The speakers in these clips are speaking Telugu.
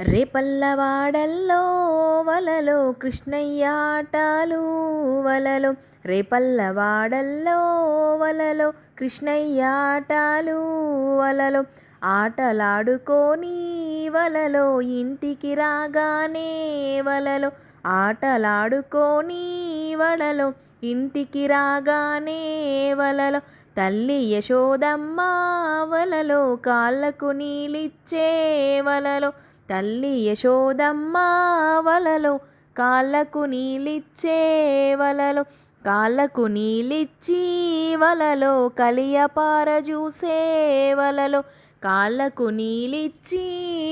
రేపల్లవాడల్లో వలలో కృష్ణయ్యాటాలు వలలో. రేపల్లవాడల్లో వలలో కృష్ణయ్యాటాలు వలలో. ఆటలాడుకొని వలలో ఇంటికి రాగానే వలలో. ఆటలాడుకొని వలలో ఇంటికి రాగానే వలలో. తల్లి యశోదమ్మ వలలో కాళ్ళకు నీళ్ళిచ్చే వలలో. తల్లి యశోదమ్మ వలలో కాళ్ళకు నీళ్ళిచ్చే వలలో కాళ్ళకు నీళ్ళిచ్చి వలలో కలియపార చూసే వలలో కాళ్ళకు నీళ్ళిచ్చి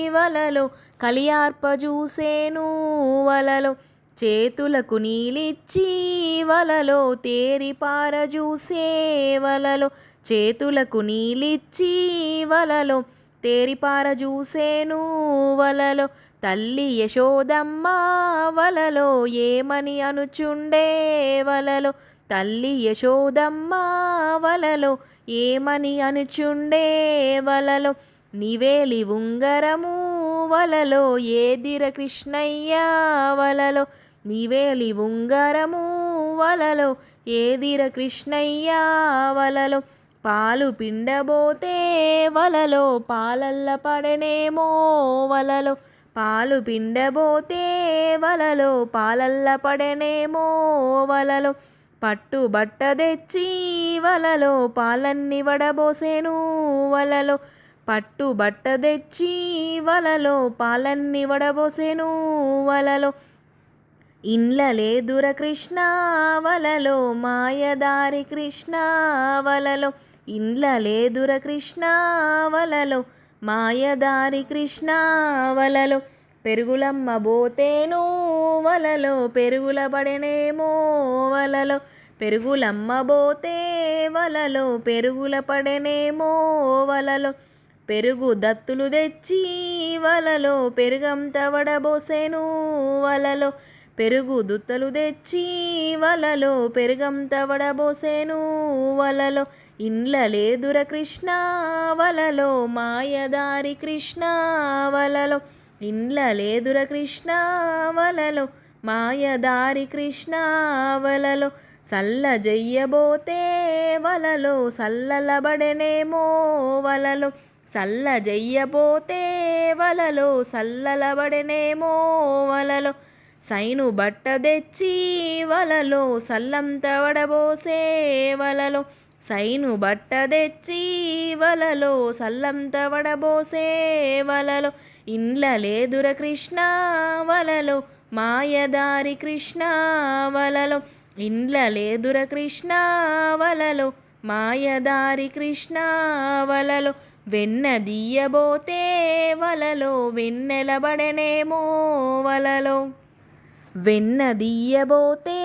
వలలో కలియార్ప చూసేను వలలో చేతులకు నీళ్ళిచ్చి వలలో తేరిపార చూసే వలలో చేతులకు నీళ్ళిచ్చి వలలో తేరిపారజూసేను వలలో తల్లి యశోదమ్మ వలలో ఏమని అనుచుండే వలలో తల్లి యశోదమ్మ వలలో ఏమని అనుచుండే వలలో నివేలి ఉంగరము వలలో ఏదిర కృష్ణయ్య వలలో నివేలి ఉంగరము వలలో ఏదిర కృష్ణయ్య వలలో పాలు పిండబోతే వలలో పాలల్ల పడనేమో వలలో. పాలు పిండబోతే వలలో పాలల్ల పడనేమో వలలో. పట్టు బట్ట తెచ్చి వలలో పాలన్ని వడబోసేను వలలో. పట్టు బట్ట తెచ్చి వలలో పాలన్ని వడబోసేను వలలో. ఇండ్లలే లేదుర మాయదారి కృష్ణావలలో. ఇండ్లలే ఇండ్ల లేదుర మాయదారి కృష్ణావలలో. పెరుగులమ్మ బోతేను వలలో పెరుగుల పడనేమో వలలో. పెరుగులమ్మ బోతే వలలో పెరుగుల పడనేమో వలలో. పెరుగు దత్తులు తెచ్చి వలలో పెరుగంత వడబోసేను వలలో. పెరుగు దుత్తలు తెచ్చి వలలో పెరుగంత వడబోసేను వలలో. ఇండ్ల లేదుర కృష్ణ వలలో మాయదారి కృష్ణ వలలో. ఇండ్ల లేదుర కృష్ణ వలలో మాయదారి కృష్ణ వలలో. సల్ల జయ్యబోతే వలలో సల్లలబడనేమో వలలో. సల్ల జయ్యబోతే వలలో సల్లలబడనేమో వలలో. సైను బట్ట తెచ్చి వలలో సల్లంత వడబోసే వలలో. సైను బట్ట తెచ్చి వలలో సల్లంత వడబోసే వలలో. ఇండ్ల లేదుర కృష్ణ వలలో మాయదారి కృష్ణ వలలో. ఇండ్ల లేదుర కృష్ణ వలలో మాయదారి కృష్ణ వలలో. వెన్న దియ్యబోతే వలలో వెన్నెలబడనేమో వలలో. వెన్నదీయబోతే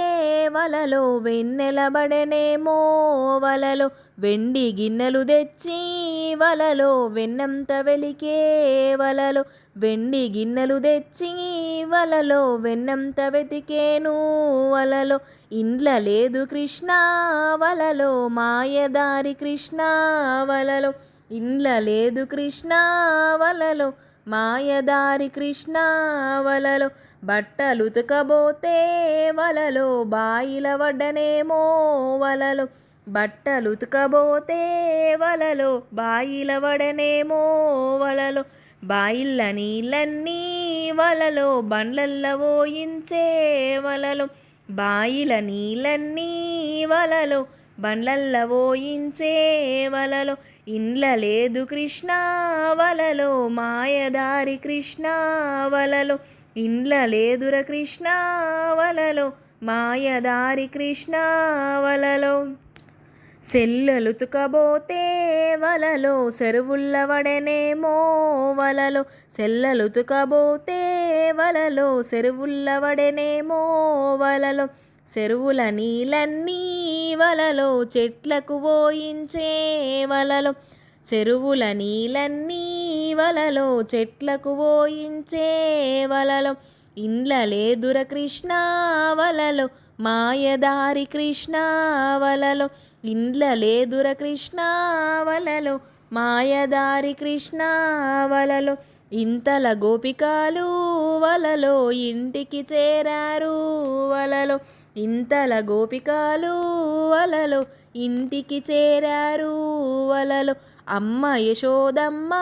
వలలో వెన్నెలబడనేమో వలలో వెండి గిన్నెలు తెచ్చి వలలో వెన్నంత వెలికే వలలో వెండి గిన్నెలు తెచ్చి వలలో వెన్నంత వెతికేను వలలో ఇండ్ల లేదు కృష్ణ వలలో మాయదారి కృష్ణ వలలో ఇండ్ల లేదు కృష్ణ వలలో మాయదారి కృష్ణ వలలో బట్టలు ఉతకబోతే వలలో బాయిల వడ్డనేమో వలలో. బట్టలు ఉతకబోతే వలలో బాయిల వడనేమో వలలో. బాయిల్ల నీళ్ళన్నీ వలలో బండ్లల్ల ఓయించే వలలో. బాయిల నీళ్ళన్నీ వలలో బండ్లల్ల పోయించే వలలో ఇండ్ల లేదు కృష్ణ వలలో మాయదారి కృష్ణ వలలో ఇండ్ల లేదుర కృష్ణ వలలో మాయదారి కృష్ణ వలలో. సెల్లలుతుకబోతే వలలో చెరువుల్ల వడనేమో వలలో సెల్లలుతుకబోతే వలలో సెరువుల్లవడనేమో వలలో చెరువుల నీళ్ళన్నీ వలలో చెట్లకు ఓయించే వలలో. చెరువుల నీళ్ళన్నీ వలలో చెట్లకు ఓయించే వలలో. ఇండ్ల లేదుర మాయదారి కృష్ణావలలో ఇండ్ల లేదుర మాయదారి కృష్ణావలలో ఇంతల గోపికాలు వలలో ఇంటికి చేరారు వలలో. ఇంతల గోపికాలు వలలో ఇంటికి చేరారు వలలో. అమ్మ యశోదమ్మ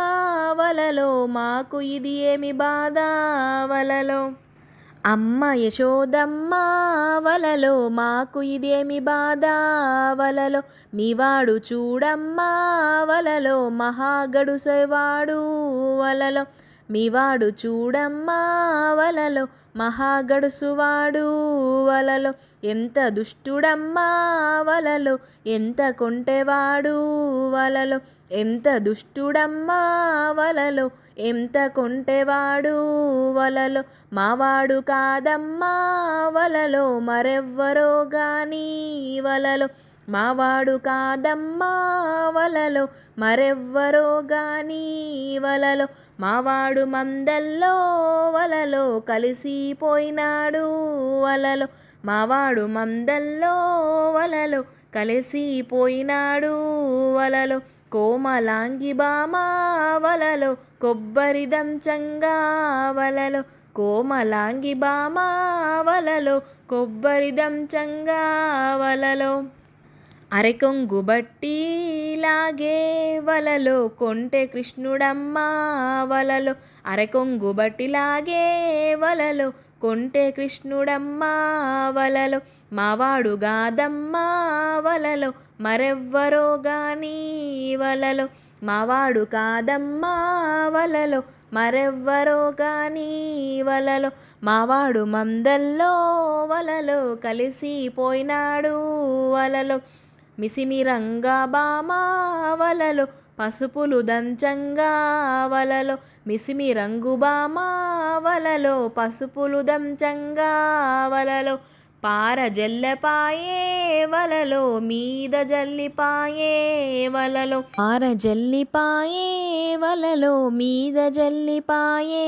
వలలో మాకు ఇది ఏమి బాధ వలలో. అమ్మ యశోదమ్మ వలలో మాకు ఇదేమి బాధ? వలలో మీవాడు చూడమ్మా? వలలో మహాగడుసేవాడు వలలో మీవాడు చూడమ్మా వలలో మహాగడుసువాడు వలలో. ఎంత దుష్టుడమ్మా వలలో ఎంత కొంటెవాడు వలలో. ఎంత దుష్టుడమ్మా వలలో ఎంత కొంటెవాడు వలలో. మావాడు కాదమ్మా వలలో మరెవ్వరో గాని వలలో. మావాడు కాదమ్మా వలలో మరెవ్వరో గాని వలలో. మావాడు మందల్లో వలలో కలిసిపోయినాడు వలలో. మావాడు మందల్లో వలలో కలిసిపోయినాడు వలలో. కోమలాంగి బామా వలలో కొబ్బరి దంచంగా వలలో. కోమలాంగి బామా వలలో కొబ్బరి దంచంగా వలలో. అరెకొంగు బట్టి లాగే వలలో కొంటే కృష్ణుడమ్మా వలలో. అరెకొంగు బట్టి లాగే వలలో కొంటే కృష్ణుడమ్మా వలలో. మావాడు గాదమ్మా వలలో మరెవ్వరో గాని వలలో. మావాడు కాదమ్మా వలలో మరెవ్వరో గాని వలలో. మావాడు మందల్లో వలలో కలిసిపోయినాడు వలలో. మిసిమిరంగా బామావలలో పసుపులు దంచంగా వలలో మిసిమి రంగు పసుపులు దంచంగా వలలో పార జల్లెపాయే వలలో మీద జల్లిపాయే వలలో పార జల్లిపాయే వలలో మీద జల్లిపాయే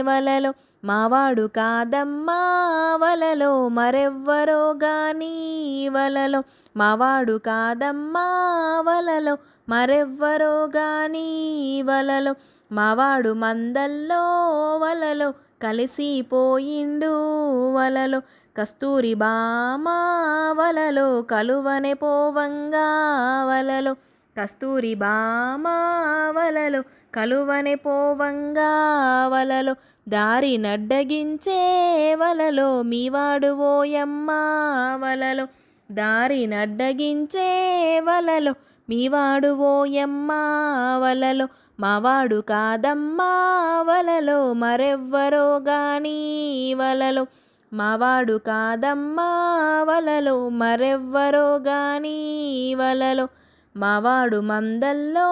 వలలో మావాడు కాదమ్మా వలలో మరెవ్వరో గాని వలలో. మావాడు కాదమ్మా వలలో మరెవ్వరో గాని వలలో. మావాడు మందల్లో వలలో కలిసిపోయిండు వలలో. కస్తూరి బామా వలలో కలువనే పోవంగా వలలో. కస్తూరి బామా వలలో కలువనే పోవంగా వలలో దారి నడ్డగించే వలలో మీవాడు ఓయమ్మా వలలో దారి నడ్డగించే వలలో మీవాడు ఓయమ్మా వలలో మావాడు కాదమ్మా వలలో మరెవ్వరో గాని వలలో మావాడు కాదమ్మా వలలో మరెవ్వరో గాని వలలో. మావాడు మందల్లో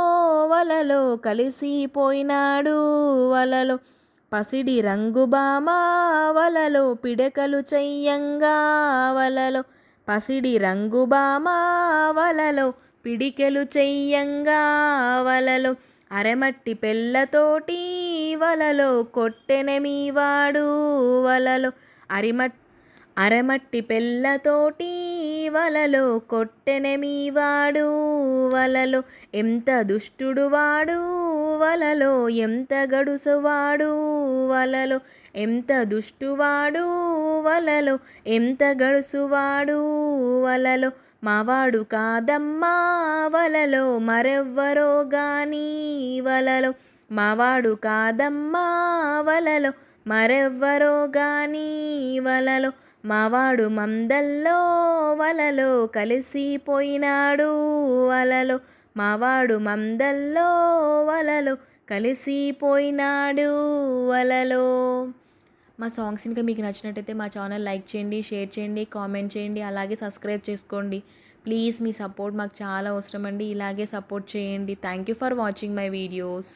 వలలో కలిసిపోయినాడు వలలో. పసిడి రంగు బామా వలలో పిడకలు చెయ్యంగా వలలో. పసిడి రంగు బామా వలలో పిడికెలు చెయ్యంగా వలలో. అరమట్టి పెళ్ళతోటి వలలో కొట్టెనమీవాడు వలలో. అరిమట్టి అరమట్టి పెళ్ళతోటి వలలో కొట్టెనమీవాడు వలలో ఎంత దుష్టుడు వాడు వలలో ఎంత గడుసువాడు వలలో ఎంత దుష్టువాడు వలలో ఎంత గడుసువాడు వలలో మావాడు కాదమ్మా వలలో మరెవ్వరో గాని వలలో మావాడు కాదమ్మా వలలో మరెవ్వరో గాని వలలో మావాడు మందల్లో వలలో కలిసిపోయినాడు వలలో మావాడు మందల్లో వలలో కలిసిపోయినాడు వలలో మా సాంగ్స్ ఇంకా మీకు నచ్చినట్టయితే మా ఛానల్ లైక్ చేయండి షేర్ చేయండి కామెంట్ చేయండి అలాగే సబ్స్క్రైబ్ చేసుకోండి. ప్లీజ్ మీ సపోర్ట్ మాకు చాలా అవసరం అండి ఇలాగే సపోర్ట్ చేయండి. Thank you for watching my videos.